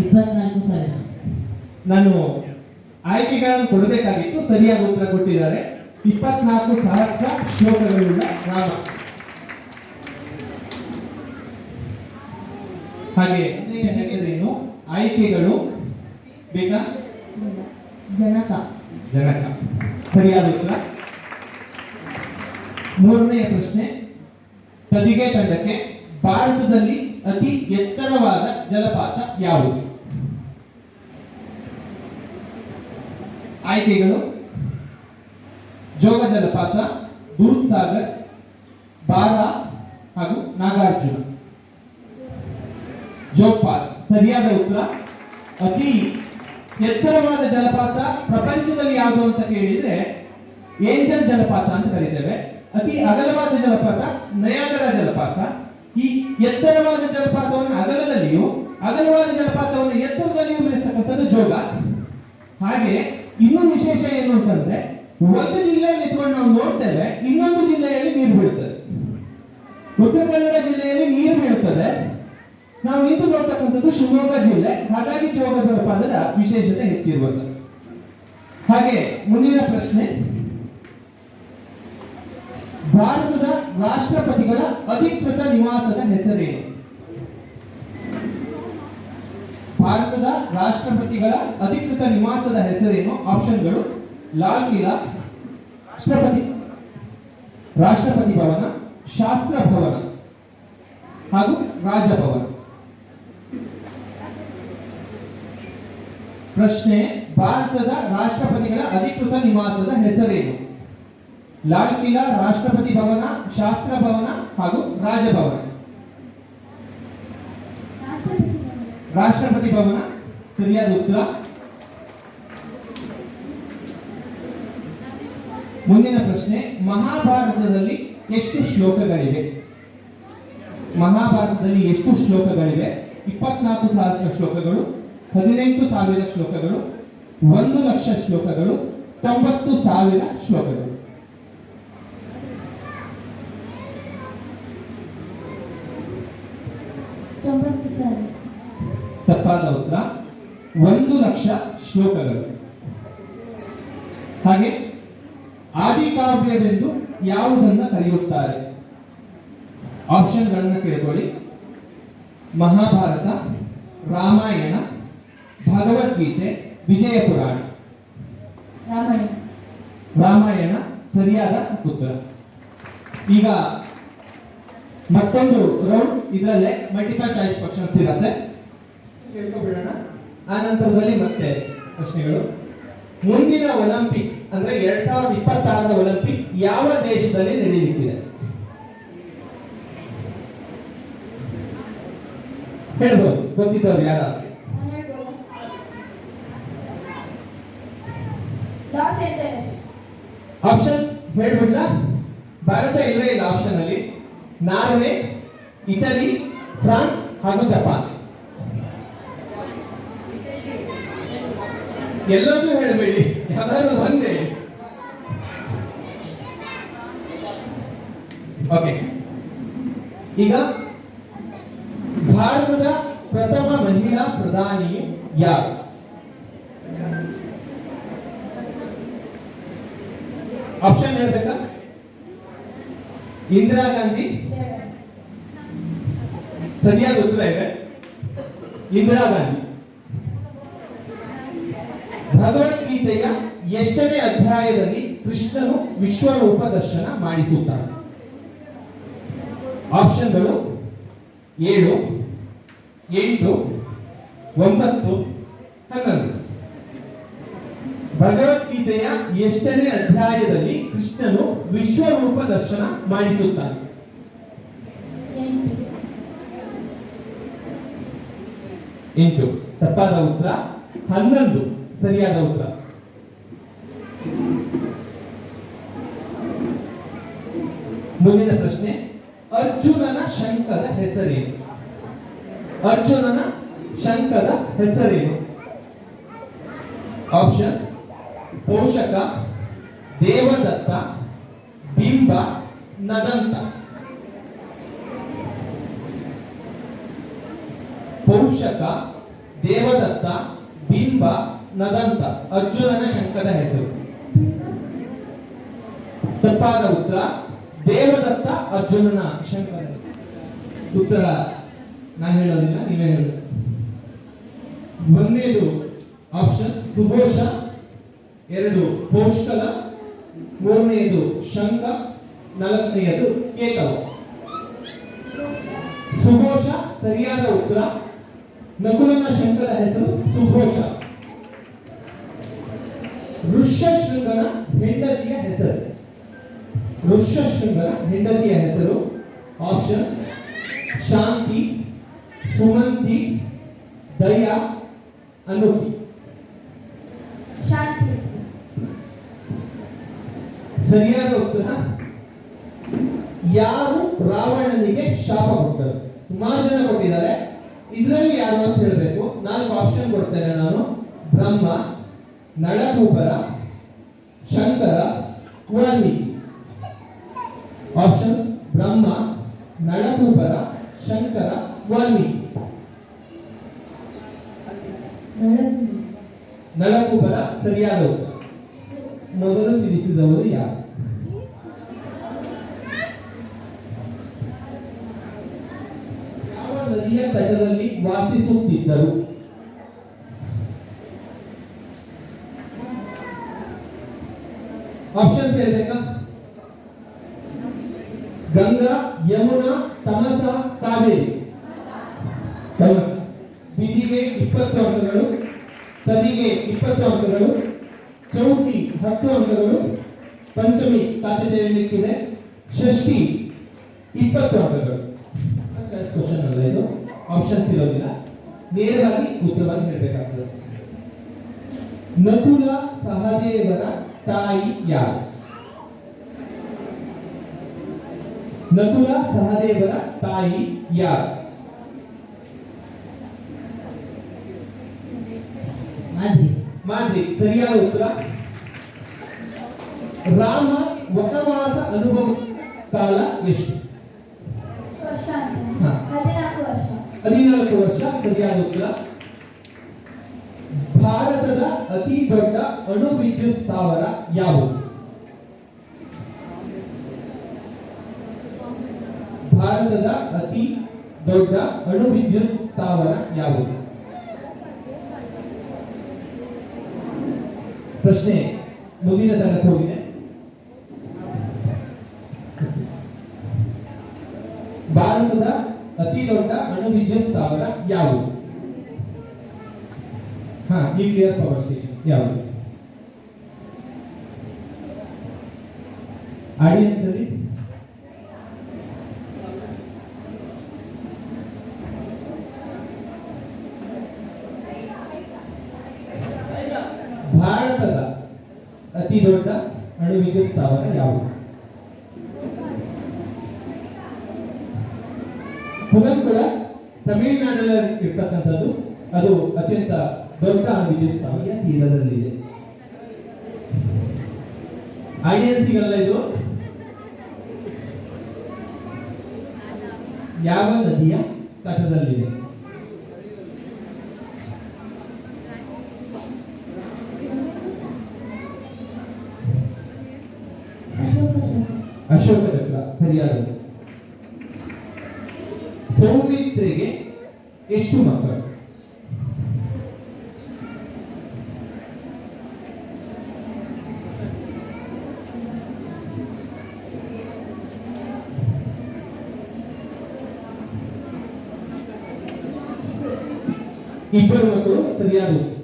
ಇಪ್ಪತ್ನಾಲ್ಕು ಸಾವಿರ. ನಾನು ಆಯ್ಕೆಗಳನ್ನು ಕೊಡಬೇಕಾಗಿತ್ತು ಸರಿಯಾದ ಉತ್ತರ ಕೊಟ್ಟಿದ್ದಾರೆ. ಇಪ್ಪತ್ನಾಲ್ಕು ಸಹಸ್ರ ಶ್ಲೋಕಗಳಿಂದ ರಾಮ. ಹಾಗೆ ಏನು ಆಯ್ಕೆಗಳು ಬೇಕಾ? ಜನಕ. ಜನಕ. ಸರಿಯಾದ ಉತ್ತರ? ಮೂರನೆಯ ಪ್ರಶ್ನೆ. ತದಿಗೆ ತಂಡಕ್ಕೆ ಭಾರತದಲ್ಲಿ ಅತಿ ಎತ್ತರವಾದ ಜಲಪಾತ ಯಾವುದು? ಆಯ್ಕೆಗಳು ಜೋಗ ಜಲಪಾತ ದೂದ್ ಸಾಗರ್, ಬಾಲ ಹಾಗೂ ನಾಗಾರ್ಜುನ. ಜೋಪಾಲ್, ಸರಿಯಾದ ಉತ್ತರ. ಅತಿ ಎತ್ತರವಾದ ಜಲಪಾತ, ಪ್ರಪಂಚದಲ್ಲಿ ಯಾವುದು ಅಂತ ಕೇಳಿದ್ರೆ ಏಂಜಲ್ ಜಲಪಾತ ಅಂತ ಕರೀತೇವೆ. ಅತಿ ಅಗಲವಾದ ಜಲಪಾತ, ನಯಾಗರ ಜಲಪಾತ. ಈ ಎತ್ತರವಾದ ಜಲಪಾತವನ್ನು ಅಗಲದಲ್ಲಿಯೂ, ಅಗಲವಾದ ಜಲಪಾತವನ್ನು ಎತ್ತರದಲ್ಲಿಯೂ ಬೆಳೆಸ್ತಕ್ಕಂಥದ್ದು ಜೋಗ. ಹಾಗೆ ಇನ್ನೊಂದು ವಿಶೇಷ ಏನು ಅಂತಂದ್ರೆ, ಒಂದು ಜಿಲ್ಲೆಯಲ್ಲಿ ನಿಂತ್ಕೊಂಡು ನಾವು ನೋಡ್ತೇವೆ, ಇನ್ನೊಂದು ಜಿಲ್ಲೆಯಲ್ಲಿ ನೀರು ಬೀಳ್ತದೆ. ಉತ್ತರ ಕನ್ನಡ ಜಿಲ್ಲೆಯಲ್ಲಿ ನೀರು ಬೀಳ್ತದೆ. ನಾವು ನಿಂತು ನೋಡ್ತಕ್ಕಂಥದ್ದು ಶಿವಮೊಗ್ಗ ಜಿಲ್ಲೆ, ಹಾಗಾಗಿ ಜೋಗ ಜಲಪಾತದ ವಿಶೇಷತೆ ಹೆಚ್ಚಿರುವಂತದ್ದು ಹಾಗೆ ಮುಂದಿನ ಪ್ರಶ್ನೆ. ಭಾರತದ ರಾಷ್ಟ್ರಪತಿಗಳ ಅಧಿಕೃತ ನಿವಾಸದ ಹೆಸರೇನು ಭಾರತದ ರಾಷ್ಟ್ರಪತಿಗಳ ಅಧಿಕೃತ ನಿವಾಸದ ಹೆಸರೇನು? ಆಪ್ಷನ್ಗಳು ಲಾಲ್ ಕಿಲಾ, ರಾಷ್ಟ್ರಪತಿ ರಾಷ್ಟ್ರಪತಿ ಭವನ, ಶಾಸ್ತ್ರ ಭವನ ಹಾಗೂ ರಾಜಭವನ ಪ್ರಶ್ನೆ, ಭಾರತದ ರಾಷ್ಟ್ರಪತಿಗಳ ಅಧಿಕೃತ ನಿವಾಸದ ಹೆಸರೇನು? ಲಾಲ್ ಕಿಲಾ, ರಾಷ್ಟ್ರಪತಿ ಭವನ, ಶಾಸ್ತ್ರ ಭವನ ಹಾಗೂ ರಾಜಭವನ ರಾಷ್ಟ್ರಪತಿ ಭವನ. ಸರಿಯಾದ ಉತ್ತರ? ಮುಂದಿನ ಪ್ರಶ್ನೆ ಮಹಾಭಾರತದಲ್ಲಿ ಎಷ್ಟು ಶ್ಲೋಕಗಳಿವೆ? ಮಹಾಭಾರತದಲ್ಲಿ ಎಷ್ಟು ಶ್ಲೋಕಗಳಿವೆ? ಇಪ್ಪತ್ನಾಲ್ಕು ಸಾವಿರ ಶ್ಲೋಕಗಳು ಹದಿನೆಂಟು ಸಾವಿರ ಶ್ಲೋಕಗಳು ಒಂದು ಲಕ್ಷ ಶ್ಲೋಕಗಳು ತೊಂಬತ್ತು ಸಾವಿರ ಶ್ಲೋಕಗಳು. ತಪ್ಪಾದ ಉತ್ತರ? ಒಂದು ಲಕ್ಷ ಶ್ಲೋಕಗಳು. ಹಾಗೆ ಆದಿಕಾವ್ಯವೆಂದು ಯಾವುದನ್ನ ಕರೆಯುತ್ತಾರೆ? ಆಪ್ಷನ್ಗಳನ್ನ ಕೇಳ್ಕೊಳ್ಳಿ. ಮಹಾಭಾರತ ರಾಮಾಯಣ ಭಗವದ್ಗೀತೆ ವಿಜಯ ಪುರಾಣ. ರಾಮಾಯಣ. ರಾಮಾಯಣ ಸರಿಯಾದ ಉತ್ತರ. ಈಗ ಮತ್ತೊಂದು ರೌಂಡ್ ಇದರಲ್ಲೇ ಮಲ್ಟಿಪಲ್ ಚಾಯ್ಸ್ ಕ್ವಶನ್ಸ್ ಇರುತ್ತೆ. ಕೇಳ್ಕೊಬಿಡೋಣ. ಆ ನಂತರದಲ್ಲಿ ಮತ್ತೆ ಪ್ರಶ್ನೆಗಳು. ಮುಂದಿನ ಒಲಿಂಪಿಕ್ ಅಂದ್ರೆ ಎರಡ್ ಸಾವಿರದ ಇಪ್ಪತ್ತಾರರ ಒಲಿಂಪಿಕ್ ಯಾವ ದೇಶದಲ್ಲಿ ನಡೆಯಲಿಕ್ಕಿದೆ ಹೇಳ್ಬೋದು. ಗೊತ್ತಿದ್ದವ್ರು ಯಾರ ಆಪ್ಷನ್ ಹೇಳ್ಬಿಡ್ಲ. ಭಾರತ ಇಲ್ಲೇ ಇಲ್ಲ ಆಪ್ಷನ್ ಅಲ್ಲಿ. ನಾರ್ವೆ, ಇಟಲಿ, ಫ್ರಾನ್ಸ್ ಹಾಗೂ ಜಪಾನ್. ಎಲ್ಲದೂ ಹೇಳಬೇಡಿ. ಯಾವ್ದಾದ್ರು ಒಂದೇ. ಓಕೆ ಈಗ ಭಾರತದ ಪ್ರಥಮ ಮಹಿಳಾ ಪ್ರಧಾನಿ ಯಾರು? ಆಪ್ಷನ್ ಹೇಳ್ಬೇಕಾ? ಇಂದಿರಾ ಗಾಂಧಿ? ಸರಿಯಾದ ಉತ್ತರ ಇದೆ. ಇಂದಿರಾ ಗಾಂಧಿ. ಭಗವದ್ಗೀತೆಯ ಎಷ್ಟನೇ ಅಧ್ಯಾಯದಲ್ಲಿ ಕೃಷ್ಣನು ವಿಶ್ವರೂಪ ದರ್ಶನ ಮಾಡಿಸುತ್ತಾನೆ. ಆಪ್ಷನ್ಗಳು ಏಳು, ಎಂಟು, ಒಂಬತ್ತು, ಹನ್ನೊಂದು. ಭಗವದ್ಗೀತೆಯ ಎಷ್ಟನೇ ಅಧ್ಯಾಯದಲ್ಲಿ ಕೃಷ್ಣನು ವಿಶ್ವರೂಪ ದರ್ಶನ ಮಾಡಿಸುತ್ತಾನೆ? ಎಂಟು. ತಪ್ಪಾದ ಉತ್ತರ ಹನ್ನೊಂದು. ಸರಿಯಾದ ಉತ್ತರ ಮುಂದಿನ ಪ್ರಶ್ನೆ ಅರ್ಜುನನ ಶಂಕದ ಹೆಸರೇನು ಅರ್ಜುನನ ಶಂಕದ ಹೆಸರೇನು ಆಪ್ಷನ್ ಪೋಷಕ ದೇವದತ್ತ ಬಿಂಬ ನದಂತ ಪೋಷಕ ದೇವದತ್ತ ಬಿಂಬ ನದಂತ, ಅರ್ಜುನನ ಶಂಕದ ಹೆಸರು. ತಪ್ಪಾದ ಉತ್ತರ, ದೇವದತ್ತ ಅರ್ಜುನನ ಶಂಕರ ಉತ್ತರ ನಾನು ಹೇಳೋದಿಲ್ಲ, ನೀವೇ ಹೇಳಿ ಒಂದೇದು ಆಪ್ಷನ್ ಸುಘೋಷ ಎರಡು ಪೋಷ್ಕಲ. ಮೂರನೆಯದು ಶಂಕ ನಾಲ್ಕನೆಯದು ಕೇತವ. ಸುಘೋಷ ಸರಿಯಾದ ಉತ್ತರ. ನಕುಲನ ಶಂಕರ ಹೆಸರು ಸುಘೋಷ ಋಷ್ಯಶೃಂಗನ ಹೆಂಡತಿಯ ಹೆಸರು. ಋಷ್ಯಶೃಂಗನ ಹೆಂಡತಿಯ ಹೆಸರು ಆಪ್ಷನ್ ಶಾಂತಿ ಸುಮಂತಿ ದಯಾ ಅನುಪಿ ಶಾಂತಿ. ಸರಿಯಾದ ಉತ್ತರ? ಯಾರು ರಾವಣನಿಗೆ ಶಾಪ ಕೊಟ್ಟರು? ಸುಮಾರು ಜನ ಕೊಟ್ಟಿದ್ದಾರೆ. ಇದರಲ್ಲಿ ಯಾರು ಅಂತ ಹೇಳಬೇಕು. ನಾಲ್ಕು ಆಪ್ಷನ್ ಕೊಡ್ತೇನೆ ನಾನು. ಬ್ರಹ್ಮ ನಳಕೂಪರ ಶಂಕರ ವಾಲ್ಮೀಕಿ ಆಪ್ಷನ್ ಬ್ರಹ್ಮ ನಳಕೂಪರ ಶಂಕರ ವಾಲ್ಮೀಕಿ ನಳಕೂಪರ ಸರಿಯಾದವು. ಮೊದಲು ತಿಳಿಸಿದವರು ಯಾರು? ಯಾವ ನದಿಯ ತಟದಲ್ಲಿ ವಾಸಿಸುತ್ತಿದ್ದರು? ಆಪ್ಷನ್ಸ್ ಹೇಳ್ಬೇಕಾ ಗಂಗಾ, ಯಮುನಾ, ತಮಸ, ಕಾವೇರಿ. ತಮಸ. ಬಿದಿಗೆ ಇಪ್ಪತ್ತು ಅಂಕಗಳು, ತದಿಗೆ ಇಪ್ಪತ್ತು ಅಂಕಗಳು, ಚೌತಿ ಹತ್ತು ಅಂಕಗಳು, ಪಂಚಮಿ ಖಾತೆ ತೆರೆಯಲಿಕ್ಕಿದೆ ಷಷ್ಠಿ ಇಪ್ಪತ್ತು ಅಂಕಗಳು. ಕ್ವಶನ್ ಅಲ್ಲ ಇದು ಆಪ್ಷನ್ಸ್ ಇರೋದಿಲ್ಲ. ನೇರವಾಗಿ ಉತ್ತರವಾಗಿ ಹೇಳಬೇಕಾಗ್ತದೆ. ನಕುಲ ಸಹದೇವರ ತಾಯಿ ಯಾರು ನಕುಲ ಸಹದೇವರ ತಾಯಿ ಯಾರು ಮಾದ್ರಿ ಮಾದ್ರಿ ಸರಿಯಾದ ಉತ್ತರ ರಾಮ ವನವಾಸ ಅನುಭವ ಕಾಲ ಎಷ್ಟು ವರ್ಷ ಅಂತ ಹಾ. ಹದಿನಾಲ್ಕು ವರ್ಷ ಹದಿನಾಲ್ಕು ವರ್ಷ ಸರಿಯಾದ ಉತ್ತರ ಭಾರತದ ಅತಿ ದೊಡ್ಡ ಅಣು ವಿದ್ಯುತ್ ಸ್ಥಾವರ ಯಾವುದು? ಭಾರತದ ಅತಿ ದೊಡ್ಡ ಅಣು ವಿದ್ಯುತ್ ಸ್ಥಾವರ ಯಾವುದು? ಪ್ರಶ್ನೆ ಮುಂದಿನ ತನಕ ಹೋಗಿದೆ. ಭಾರತದ ಅತಿ ದೊಡ್ಡ ಅಣು ವಿದ್ಯುತ್ ಸ್ಥಾವರ ಯಾವುದು? ಹಾ ನ್ಯೂಕ್ಲಿಯರ್ ಪವರ್ ಸ್ಟೇಷನ್ ಯಾವುದು? ಆಡಿಯನ್ಸ್ ಭಾರತದ ಅತಿ ದೊಡ್ಡ ಅಣು ವಿದ್ಯುತ್ ಸ್ಥಾವರ ಯಾವುದು? ಕೂಡ ತಮಿಳುನಾಡಲ್ಲಿ ಇರ್ತಕ್ಕಂಥದ್ದು, ಅದು ಅತ್ಯಂತ ದೊಡ್ಡ ಅಣು ವಿದ್ಯುತ್ ತೀರದಲ್ಲಿದೆ ತೀರದಲ್ಲಿದೆ ಆಡಿಯನ್ಸಿಗೆಲ್ಲ ಇದು? ಯಾವ ನದಿಯ ತಟದಲ್ಲಿದೆ ಅಶೋಕ ಚಕ್ರ ಸರಿಯಾದದ್ದು. ಸೌಮಿತ್ರೆಗೆ ಎಷ್ಟು ಮಕ್ಕಳು? ಇಬ್ಬರು ಮಕ್ಕಳು ಸರಿಯಾದ ಉತ್ತರ.